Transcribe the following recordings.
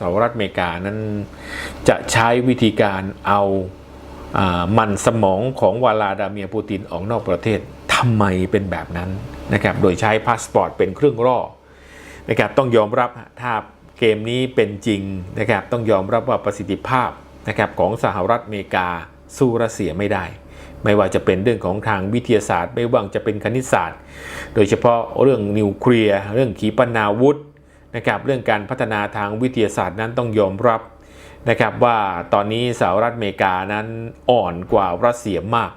สหรัฐอเมริกานั้นจะใช้วิธีการเอาอมันสมองของวลาดาเมียปูตินออกนอกประเทศทำไมเป็นแบบนั้นนะครับโดยใช้พาสปอร์ตเป็นเครื่องร่อนะครับต้องยอมรับถ้าเกมนี้เป็นจริงนะครับต้องยอมรับว่าประสิทธิภาพนะครับของสหรัฐอเมริกาสู้รัสเซียไม่ได้ ไม่ว่าจะเป็นเรื่องของทางวิทยาศาสตร์ ไม่ว่าจะเป็นคณิตศาสตร์ โดยเฉพาะเรื่องนิวเคลียร์เรื่องขีปนาวุธ นะครับเรื่องการพัฒนาทางวิทยาศาสตร์นั้นต้องยอมรับนะครับว่าตอนนี้สหรัฐอเมริกานั้นอ่อนกว่ารัสเซียมาก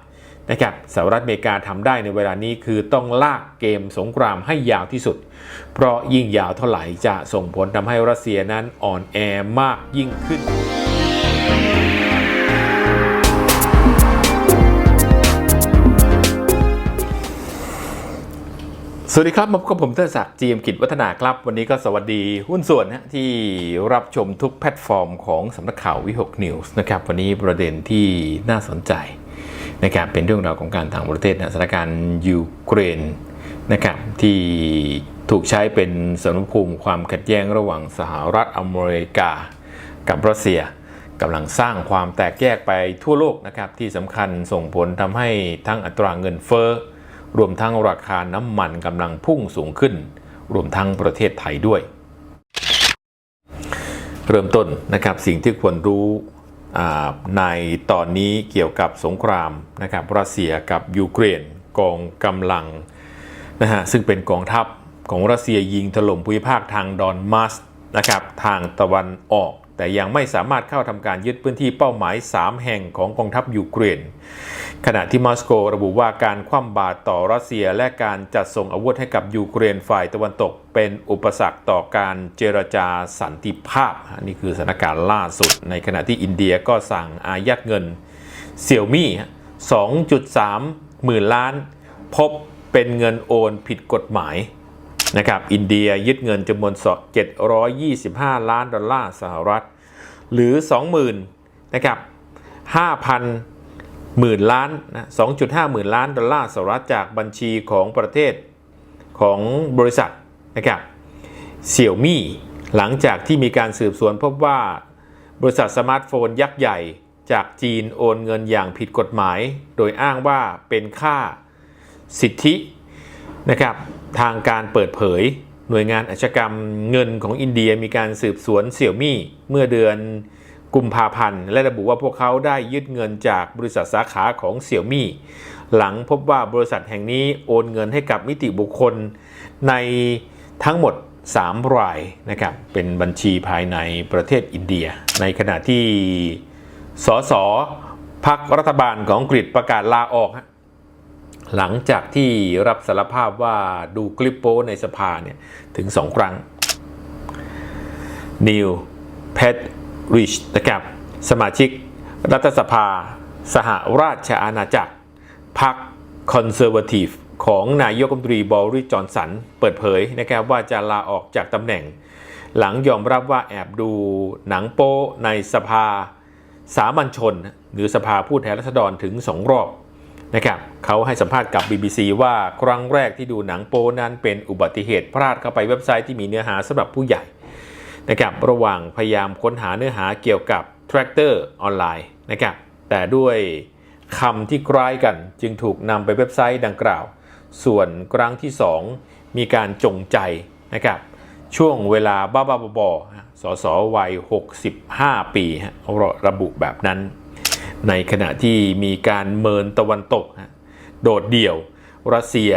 นะครับสหรัฐอเมริกาทำได้ในเวลานี้คือต้องลากเกมสงครามให้ยาวที่สุด เพราะยิ่งยาวเท่าไหร่จะส่งผลทำให้รัสเซียนั้นอ่อนแอมากยิ่งขึ้น สวัสดีครับมาพบกับผมเทศศักดิ์จีมกิจวัฒนาครับ วันนี้ก็สวัสดีหุ้นส่วนนะที่รับชมทุกแพลตฟอร์มของสำนักข่าววิหกนิวส์นะครับวันนี้ประเด็นที่น่าสนใจนะครับเป็นเรื่องราวของการต่างประเทศนะสถานการณ์ยูเครนนะครับที่ถูกใช้เป็นสมรภูมิความขัดแย้งระหว่างสหรัฐอเมริกา กับรัสเซียกำลังสร้างความแตกแยกไปทั่วโลกนะครับที่สำคัญส่งผลทำให้ทั้งอัตราเงินเฟ้อ รวมทั้งราคาน้ำมันกำลังพุ่งสูงขึ้น รวมทั้งประเทศไทยด้วย เริ่มต้นนะครับสิ่งที่ควรรู้ในตอนนี้เกี่ยวกับสงครามนะครับรัสเซียกับยูเครนกองกำลังนะฮะซึ่งเป็นกองทัพของรัสเซียยิงถล่มภูมิภาคทางดอนมัสนะครับทางตะวันออก แต่ยังไม่สามารถเข้าทำการยึดพื้นที่เป้าหมาย 3 แห่งของกองทัพยูเครน ขณะที่มอสโกระบุว่าการคว่ำบาตรต่อรัสเซียและการจัดส่งอาวุธให้กับยูเครนฝ่ายตะวันตก เป็นอุปสรรคต่อการเจรจาสันติภาพนนี่คือสถานการณ์ล่าสุด ในขณะที่อินเดียก็สั่งอายัดเงินเซี่ยวมี่ 2.3 หมื่นล้าน พบเป็นเงินโอนผิดกฎหมาย นะครับ อินเดียยึดเงินจำนวน725 ล้านดอลลาร์สหรัฐ หรือ 20,000นะครับ5,000หมื่นล้านนะ2.5 หมื่นล้านดอลลาร์สหรัฐจากบัญชีของประเทศของบริษัทนะครับเซี่ยวมี่หลังจากที่มีการสืบสวนพบว่าบริษัทสมาร์ทโฟนยักษ์ใหญ่จากจีนโอนเงินอย่างผิดกฎหมาย โดยอ้างว่าเป็นค่าสิทธินะครับ ทางการเปิดเผย หน่วยงานอาชกรรมเงินของอินเดียมีการสืบสวนเสี่ยวมี่เมื่อเดือนกุมภาพันธ์และระบุว่าพวกเขาได้ยึดเงินจากบริษัทสาขาของเสี่ยวมี่หลังพบว่าบริษัทแห่งนี้โอนเงินให้กับนิติบุคคลในทั้งหมด 3 รายนะครับเป็นบัญชีภายในประเทศอินเดีย ในขณะที่สสพักรัฐบาลของอังกฤษประกาศลาออกฮะ หลังจากที่รับสารภาพว่าดูคลิปโป้ในสภาเนี่ย ถึง2ครั้ง นิวเพตริชนะครับ สมาชิก รัฐสภา สหราชอาณาจักรพรรคคอนเซอร์วทีฟของนายกรัฐมนตรีบอริจอนสัน เปิดเผยนะครับว่าจะลาออกจากตำแหน่ง หลังยอมรับว่าแอบดูหนังโป้ในสภาสามัญชน หรือสภาผู้แทนราษฎรถึง2รอบ นะครับเขาให้สัมภาษณ์กับ BBC ว่าครั้งแรกที่ดูหนังโป้นั้นเป็นอุบัติเหตุพลาดเข้าไปเว็บไซต์ที่มีเนื้อหาสำหรับผู้ใหญ่นะครับระหว่างพยายามค้นหาเนื้อหาเกี่ยวกับ Tractor ออนไลน์นะครับแต่ด้วยคำที่คล้ายกันจึงถูกนำไปเว็บไซต์ดังกล่าว ส่วนครั้งที่ 2 มีการจงใจนะครับช่วงเวลาบ้าๆบอๆสสวัย 65 ปีระบุแบบนั้น ในขณะที่มีการเมินตะวันตก โดดเดี่ยวรัสเซีย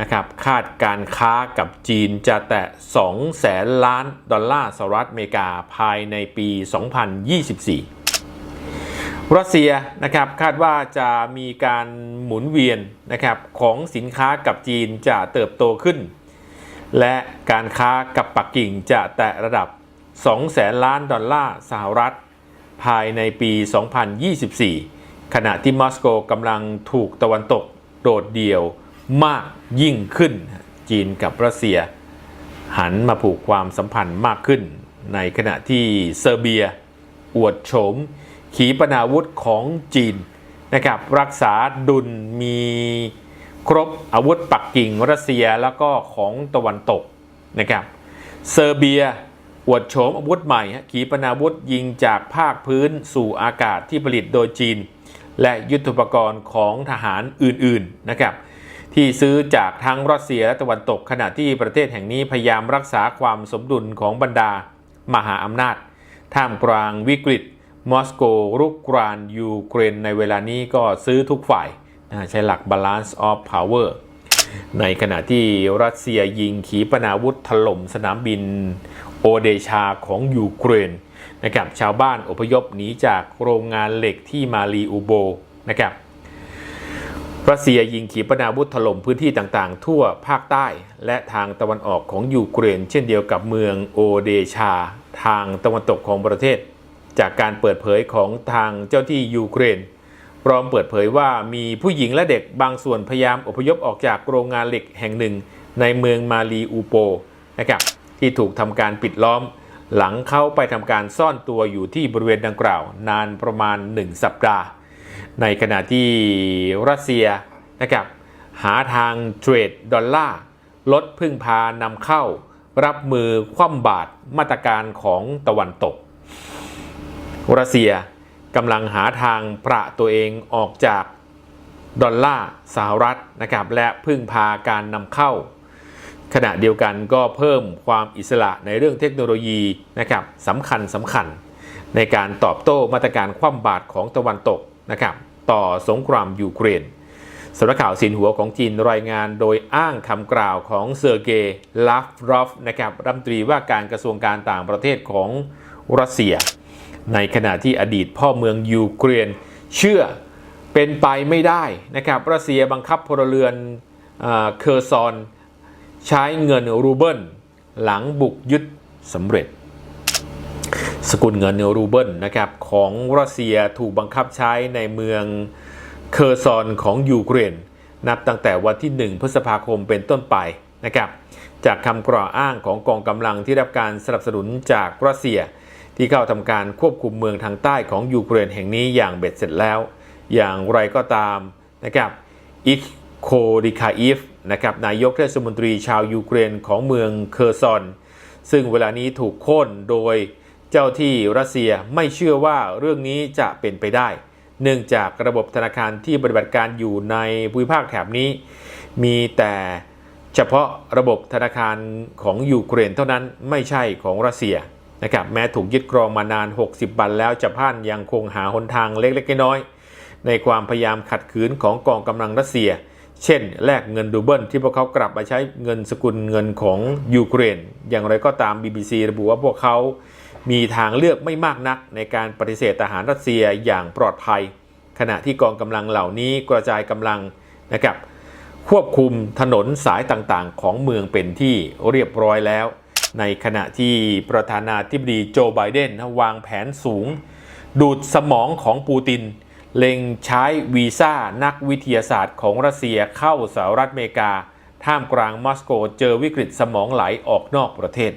นะครับคาดการค้ากับจีนจะแตะ 2 แสนล้านดอลลาร์สหรัฐอเมริกาภายในปี 2024 รัสเซียนะครับคาดว่าจะมีการหมุนเวียนนะครับของสินค้ากับจีนจะเติบโตขึ้น และการค้ากับปักกิ่งจะแตะระดับ 2 แสนล้านดอลลาร์สหรัฐ ภายในปี 2024 ขณะที่มอสโกกำลังถูกตะวันตกโดดเดี่ยวมากยิ่งขึ้น จีนกับรัสเซีย หันมาผูกความสัมพันธ์มากขึ้น ในขณะที่เซอร์เบีย อวดโฉม ขีปนาวุธของจีนนะครับรักษาดุลมีครบอาวุธปักกิ่งรัสเซียแล้วก็ของตะวันตกนะครับเซอร์เบีย อวดโฉมอาวุธใหม่ขีปนาวุธยิงจากภาคพื้นสู่อากาศที่ผลิตโดยจีน และยุทธปกรณ์ของทหารอื่นๆนะครับที่ซื้อจากทั้งรัสเซียและตะวันตกขณะที่ประเทศแห่งนี้พยายามรักษาความสมดุลของบรรดามหาอำนาจ ท่ามกลางวิกฤต มอสโกรุกรานยูเครนในเวลานี้ก็ซื้อทุกฝ่ายใช้หลัก balance of power ในขณะที่รัสเซียยิงขีปนาวุธถล่มสนามบิน โอเดชาของยูเครนนะครับชาวบ้านอพยพหนีจากโรงงานเหล็กที่มารีอูโบนะครับรัสเซียยิงขีปนาวุธถล่มพื้นที่ต่างๆ ทั่วภาคใต้และทางตะวันออกของยูเครน เช่นเดียวกับเมืองโอเดชา ทางตะวันตกของประเทศ จากการเปิดเผยของทางเจ้าที่ยูเครนพร้อมเปิดเผยว่ามีผู้หญิงและเด็กบางส่วนพยายามอพยพออกจากโรงงานเหล็กแห่งหนึ่ง ในเมืองมาลีอูโปนะครับ ที่ถูกทำการปิดล้อม หลังเข้าไปทำการซ่อนตัวอยู่ที่บริเวณดังกล่าว นานประมาณ 1 สัปดาห์ ในขณะที่รัสเซียนะครับหาทางเทรดดอลลาร์ลดพึ่งพานำเข้า รับมือคว่ำบาตรมาตรการของตะวันตก รัสเซียกำลังหาทางประตัวเองออกจากดอลลาร์สหรัฐนะครับและพึ่งพาการนำเข้า ขณะเดียวกันก็เพิ่มความอิสระในเรื่องเทคโนโลยีนะครับสำคัญสำคัญ ในการตอบโต้มาตรการคว่ำบาตรของตะวันตกนะครับต่อสงครามยูเครนสำนักข่าวสินหัวของจีนรายงานโดยอ้างคำกล่าวของเซอร์เกย์ลาฟรอฟนะครับรัฐมนตรีว่าการกระทรวงการต่างประเทศของรัสเซีย ในขณะที่อดีตพ่อเมืองยูเครนเชื่อเป็นไปไม่ได้นะครับรัสเซียบังคับพลเรือนเอ่อเคอร์ซอน ใช้เงินรูเบิลหลังบุกยึดสำเร็จ สกุลเงินรูเบิลนะครับของรัสเซียถูกบังคับใช้ในเมืองเคอร์ซอนของยูเครน นับตั้งแต่วันที่ 1 พฤษภาคมเป็นต้นไปนะครับจากคำกล่าวอ้างของกองกำลังที่รับการสนับสนุนจากรัสเซีย ที่เข้าทำการควบคุมเมืองทางใต้ของยูเครนแห่งนี้อย่างเบ็ดเสร็จแล้ว อย่างไรก็ตามนะครับอิคโคดิคาอิฟ นะครับนายกเทศมนตรีชาวยูเครนของเมืองเคอร์ซอน ซึ่งเวลานี้ถูกโค่นโดยเจ้าที่รัสเซียไม่เชื่อว่าเรื่องนี้จะเป็นไปได้ เนื่องจากระบบธนาคารที่ปฏิบัติการอยู่ในภูมิภาคแถบนี้ มีแต่เฉพาะระบบธนาคารของยูเครนเท่านั้นไม่ใช่ของรัสเซียนะครับแม้ถูกยึดครองมานาน 60 วันแล้วจะพ่านยังคงหาหนทางเล็กๆน้อยๆในความพยายามขัดขืนของกองกำลังรัสเซีย เช่น แลกเงินรูเบิลที่พวกเขากลับมาใช้เงินสกุลเงินของยูเครน อย่างไรก็ตาม BBC ระบุว่าพวกเขามีทางเลือกไม่มากนักในการปฏิเสธทหารรัสเซียอย่างปลอดภัย ขณะที่กองกำลังเหล่านี้กระจายกำลังนะครับควบคุมถนนสายต่างๆ ของเมืองเป็นที่เรียบร้อยแล้ว ในขณะที่ประธานาธิบดีโจไบเดนวางแผนสูง ดูดสมองของปูตินเเล็งใช้วีซ่านักวิทยาศาสตร์ของรัสเซียเข้าสหรัฐอเมริกา ท่ามกลางมอสโกเจอวิกฤตสมองไหลออกนอกประเทศ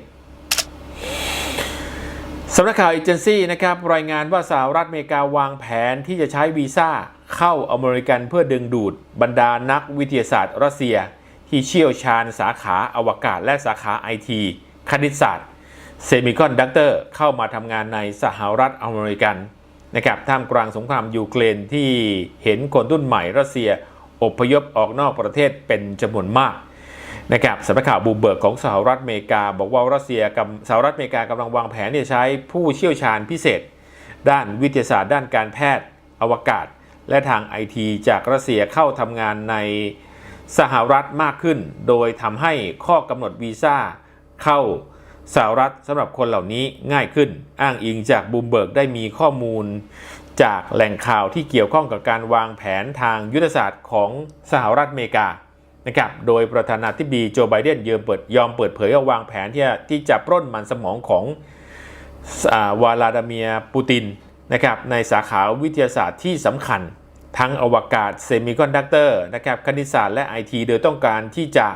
สำนักข่าวเอเจนซี่นะครับรายงานว่าสหรัฐอเมริกาวางแผนที่จะใช้วีซ่าเข้าอเมริกันเพื่อดึงดูดบรรดานักวิทยาศาสตร์รัสเซีย ที่เชี่ยวชาญสาขาอวกาศและสาขาไอที คณิตศาสตร์ เซมิคอนดักเตอร์เข้ามาทำงานในสหรัฐอเมริกัน นะครับท่ามกลางสงครามยูเครนที่เห็นคนรุ่นใหม่รัสเซียอพยพออกนอกประเทศเป็นจำนวนมากนะครับสำนักข่าวบูเบิร์กของสหรัฐอเมริกา บอกว่ารัสเซียกับสหรัฐอเมริกากำลังวางแผนที่จะใช้ผู้เชี่ยวชาญพิเศษ ด้านวิทยาศาสตร์ ด้านการแพทย์ อวกาศ และทางไอทีจากรัสเซียเข้าทำงานในสหรัฐมากขึ้น โดยทำให้ข้อกำหนดวีซ่าเข้า สหรัฐสำหรับคนเหล่านี้ง่ายขึ้น อ้างอิงจากบูมเบิร์กได้มีข้อมูล จากแหล่งข่าวที่เกี่ยวข้องกับการวางแผนทางยุทธศาสตร์ของสหรัฐอเมริกานะครับ โดยประธานาธิบดีโจไบเดนยอมเปิดยอมเปิดเผยว่าวางแผนที่จะที่จะปล้นมันสมองของวาลาดาเมียปูตินนะครับในสาขาวิทยาศาสตร์ที่สำคัญ ทั้งอวกาศเซมิคอนดักเตอร์นะครับคณิตศาสตร์และไอทีโดยต้องการที่จะ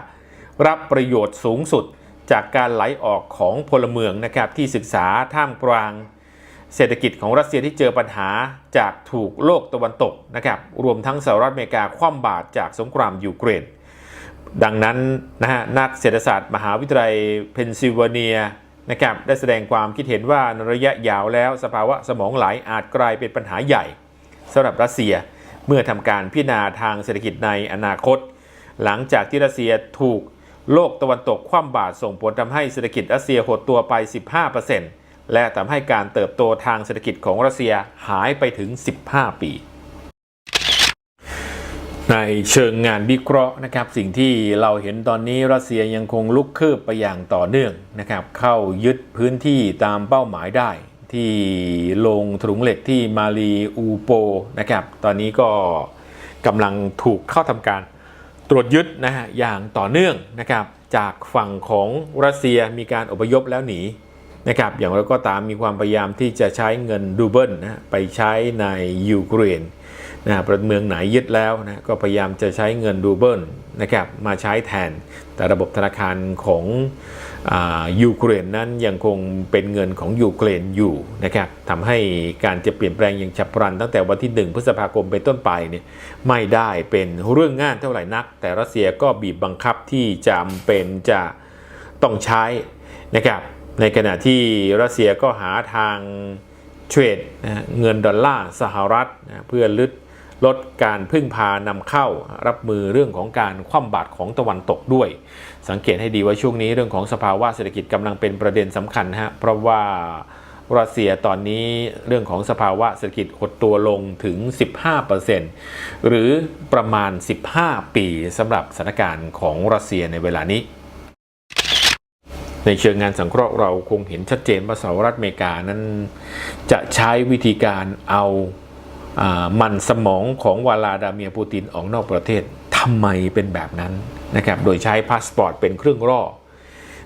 รับประโยชน์สูงสุด จากการไหลออกของพลเมืองนะครับที่ศึกษาท่ามกลาง เศรษฐกิจของรัสเซียที่เจอปัญหาจากถูกโลกตะวันตกนะครับรวมทั้งสหรัฐอเมริกาคว่ำบาตรจากสงครามยูเครนดังนั้นนะฮะนักเศรษฐศาสตร์มหาวิทยาลัยเพนซิลเวเนียนะครับได้แสดงความคิดเห็นว่าในระยะยาวแล้วสภาวะสมองไหลอาจกลายเป็นปัญหาใหญ่สำหรับรัสเซียเมื่อทำการพิจารณาทางเศรษฐกิจในอนาคต หลังจากที่รัสเซียถูก โลกตะวันตกคว่ำบาตรส่งผลทำให้เศรษฐกิจรัสเซียหดตัวไป 15%และทำให้การเติบโตทางเศรษฐกิจของรัสเซียหายไปถึง 15 ปี ในเชิงงานวิเคราะห์นะครับสิ่งที่เราเห็นตอนนี้รัสเซียยังคงลุกคืบไปอย่างต่อเนื่องนะครับเข้ายึดพื้นที่ตามเป้าหมายได้ที่ลงถุงเหล็กที่มาลีอูโปนะครับตอนนี้ก็กำลังถูกเข้าทำการ ตรวจยึดนะฮะอย่างต่อเนื่องนะครับจากฝั่งของรัสเซียมีการอพยพแล้วหนีนะครับอย่างไรก็ตามมีความพยายามที่จะใช้เงินรูเบิลนะไปใช้ในยูเครนนะประเมืองไหนยึดแล้วนะก็พยายามจะใช้เงินรูเบิล นะครับมาใช้แทน แต่ระบบธนาคารของอยูเครนนั้นยังคงเป็นเงินของยูเครนอยู่นะครับทำให้การจะเปลี่ยนแปลงอย่างฉับพลัน ตั้งแต่วันที่ 1 พฤษภาคมเป็นต้นไปเนี่ยไม่ได้เป็นเรื่องง่ายเท่าไหร่นัก แต่รัสเซียก็บีบบังคับที่จำเป็นจะต้องใช้นะครับในขณะที่รัสเซียก็หาทางเทรดเงินดอลลาร์สหรัฐเพื่อลด ลดการพึ่งพานำเข้า รับมือเรื่องของการคว่ำบาตรของตะวันตกด้วย สังเกตให้ดีว่าช่วงนี้เรื่องของสภาวะเศรษฐกิจกำลังเป็นประเด็นสำคัญนะฮะเพราะว่ารัสเซียตอนนี้เรื่องของสภาวะเศรษฐกิจหดตัวลงถึง 15%หรือประมาณ 15 ปีสำหรับสถานการณ์ของรัสเซียในเวลานี้ ในเชิงงานสังเคราะห์เราคงเห็นชัดเจนว่าสหรัฐอเมริกานั้น จะใช้วิธีการเอา มันสมองของวลาดาเมียปูตินออกนอกประเทศทำไมเป็นแบบนั้นนะครับโดยใช้พาสปอร์ตเป็นเครื่องร่อ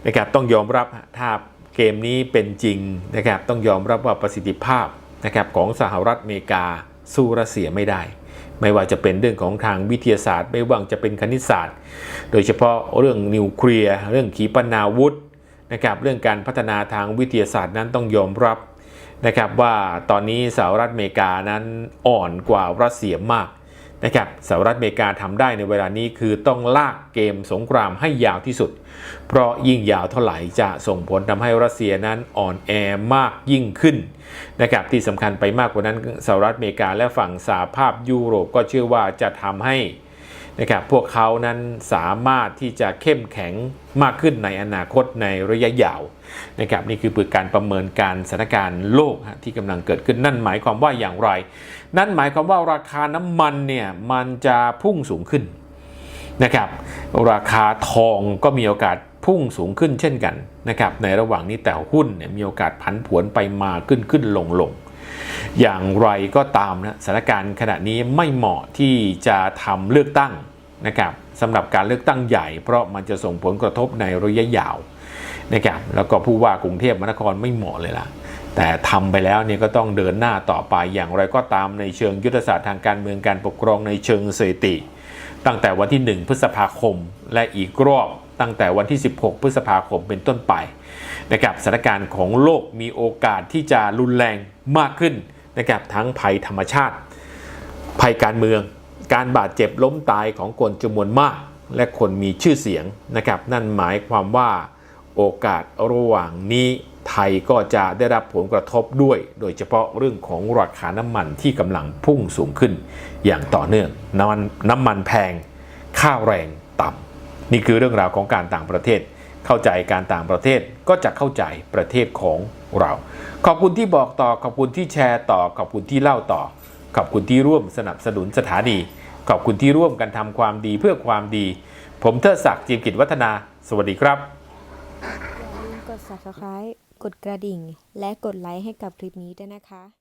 นะครับต้องยอมรับถ้าเกมนี้เป็นจริงนะครับต้องยอมรับว่าประสิทธิภาพนะครับของสหรัฐอเมริกาสู้รัสเซียไม่ได้ ไม่ว่าจะเป็นเรื่องของทางวิทยาศาสตร์ ไม่ว่าจะเป็นคณิตศาสตร์ โดยเฉพาะเรื่องนิวเคลียร์เรื่องขีปนาวุธนะครับเรื่องการพัฒนาทางวิทยาศาสตร์นั้นต้องยอมรับ นะครับว่าตอนนี้สหรัฐอเมริกานั้นอ่อนกว่ารัสเซียมากนะครับสหรัฐอเมริกาทำได้ในเวลานี้คือต้องลากเกมสงครามให้ยาวที่สุด เพราะยิ่งยาวเท่าไหร่จะส่งผลทำให้รัสเซียนั้นอ่อนแอมากยิ่งขึ้นนะครับที่สำคัญไปมากกว่านั้นสหรัฐอเมริกาและฝั่งสหภาพยุโรปก็เชื่อว่าจะทำให้ นะครับพวกเขานั้นสามารถที่จะเข้มแข็งมากขึ้นในอนาคตในระยะยาวนะครับนี่คือการประเมินการสถานการณ์โลกที่กำลังเกิดขึ้นนั่นหมายความว่าอย่างไร นั่นหมายความว่าราคาน้ำมันเนี่ยมันจะพุ่งสูงขึ้นนะครับราคาทองก็มีโอกาสพุ่งสูงขึ้นเช่นกันนะครับในระหว่างนี้แต่หุ้นเนี่ยมีโอกาสผันผวนไปมาขึ้นขึ้นลงลง อย่างไรก็ตามนะสถานการณ์ขณะนี้ไม่เหมาะที่จะทำเลือกตั้งนะครับสำหรับการเลือกตั้งใหญ่ เพราะมันจะส่งผลกระทบในระยะยาวนะครับแล้วก็ผู้ว่ากรุงเทพมหานครไม่เหมาะเลยล่ะแต่ทำไปแล้วเนี่ยก็ต้องเดินหน้าต่อไปอย่างไรก็ตามในเชิงยุทธศาสตร์ทางการเมืองการปกครองในเชิงสถิติตั้งแต่วันที่ 1 พฤษภาคม และอีกรอบตั้งแต่วันที่ 16 พฤษภาคมเป็นต้นไป นะครับสถานการณ์ของโลกมีโอกาสที่จะรุนแรงมากขึ้นนะครับทั้งภัยธรรมชาติ ภัยการเมือง การบาดเจ็บล้มตายของคนจำนวนมาก และคนมีชื่อเสียงนะครับนั่นหมายความว่าโอกาสระหว่างนี้ไทยก็จะได้รับผลกระทบด้วย โดยเฉพาะเรื่องของราคาน้ำมันที่กำลังพุ่งสูงขึ้นอย่างต่อเนื่องน้ำมันน้ำมันแพง ค่าแรงต่ำนี่คือเรื่องราวของการต่างประเทศ เข้าใจการต่างประเทศก็จะเข้าใจประเทศของเรา ขอบคุณที่บอกต่อขอบคุณที่แชร์ต่อขอบคุณที่เล่าต่อ ขอบคุณที่ร่วมสนับสนุนสถานี ขอบคุณที่ร่วมกันทำความดีเพื่อความดี ผมเทิดศักดิ์จีมกิจวัฒนา สวัสดีครับอย่าลืมกด subscribe กดกระดิ่ง และกดไลค์ให้กับคลิปนี้ด้วยนะคะ